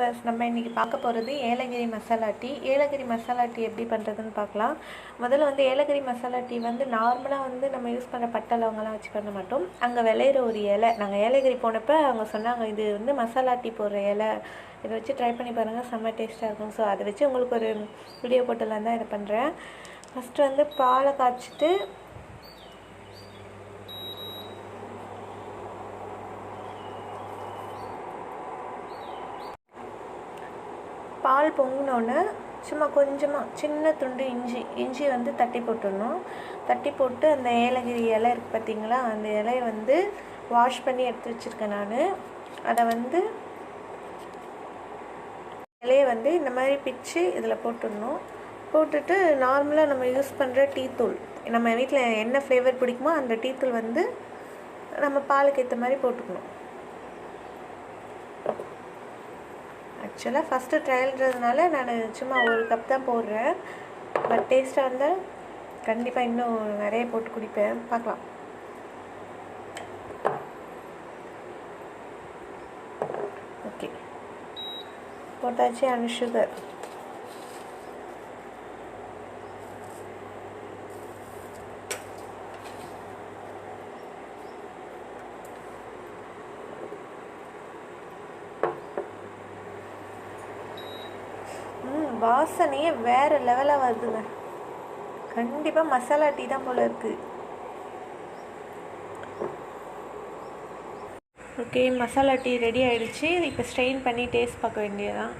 Viewers நம்ம இன்றைக்கி பார்க்க போகிறது ஏலகிரி மசாலா டீ. ஏலகிரி மசாலா டீ எப்படி பண்ணுறதுன்னு பார்க்கலாம். முதல்ல வந்து ஏலகிரி மசாலா டீ வந்து நார்மலாக வந்து நம்ம யூஸ் பண்ணுற பட்டை லவங்கெல்லாம் வச்சு பண்ண மாட்டோம். அங்கே விளையிற ஒரு இலை. நாங்கள் ஏலகிரி போனப்போ அவங்க சொன்னாங்க இது வந்து மசாலா டீ போடுற இலை. இதை வச்சு ட்ரை பண்ணி பாருங்கள் செம்ம டேஸ்ட்டாக இருக்கும். ஸோ அதை வச்சு உங்களுக்கு ஒரு வீடியோ போட்டெல்லாம் தான் இதை பண்ணுறேன் ஃபஸ்ட்டு வந்து பாலை காய்ச்சிட்டு பால் பொங்கினோன்னே சும்மா கொஞ்சமாக சின்ன துண்டு இஞ்சி இஞ்சி வந்து தட்டி போட்டுடணும். தட்டி போட்டு அந்த ஏலகிரி இலை இருக்குது பார்த்தீங்களா அந்த இலையை வந்து வாஷ் பண்ணி எடுத்து வச்சுருக்கேன் நான். அதை வந்து இலையை வந்து இந்த மாதிரி பிச்சு இதில் போட்டுடணும். போட்டுட்டு நார்மலாக நம்ம யூஸ் பண்ணுற டீ தூள். நம்ம வீட்டில் என்ன ஃப்ளேவர் பிடிக்குமோ அந்த டீ தூள் வந்து நம்ம பாலுக்கு ஏற்ற மாதிரி போட்டுக்கணும். ஆக்சுவலாக ஃபஸ்ட்டு ட்ரையல்ன்றதுனால நான் சும்மா ஒரு கப் தான் போடுறேன். பட் டேஸ்ட்டாக இருந்தால் கண்டிப்பாக இன்னும் நிறைய போட்டு குடிப்பேன். பார்க்கலாம். ஓகே போட்டாச்சு அண்ட் சுகர் வாசனையே வேறு லெவலாக வருதுங்க. கண்டிப்பாக மசாலா டீ தான் போல் இருக்குது ஓகே மசாலா டீ ரெடி ஆகிடுச்சி இப்போ ஸ்ட்ரெயின் பண்ணி டேஸ்ட் பார்க்க வேண்டியதான்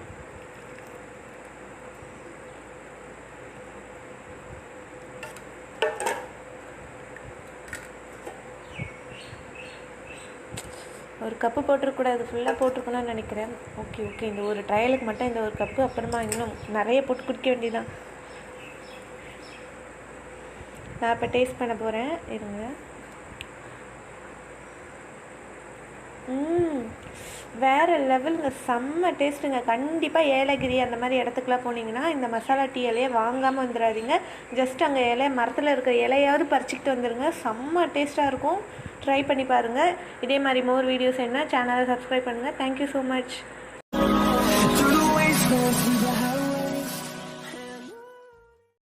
ஒரு கப்பு போட்டிருக்கூடாது ஃபுல்லாக போட்டிருக்கணும்னு நினைக்கிறேன். ஓகே ஓகே இந்த ஒரு ட்ரையலுக்கு மட்டும் இந்த ஒரு கப்பு அப்புறமா இன்னும் நிறைய போட்டு குடிக்க வேண்டியதான் நான் இப்போ டேஸ்ட் பண்ண போகிறேன் இருங்க. ம். வேறு லெவலுங்க செம்ம டேஸ்ட்டுங்க. கண்டிப்பாக ஏலகிரி அந்த மாதிரி இடத்துக்குலாம் போனீங்கன்னா இந்த மசாலா டீ இலையை வாங்காமல் வந்துடாதீங்க ஜஸ்ட் அங்கே இலைய மரத்தில் இருக்கிற இலையாவது பறிச்சிக்கிட்டு வந்துடுங்க செம்ம டேஸ்ட்டாக இருக்கும். ட்ரை பண்ணி பாருங்கள் இதே மாதிரி மோர் வீடியோஸ் என்ன சேனலை சப்ஸ்கிரைப் பண்ணுங்கள் தேங்க்யூ ஸோ மச்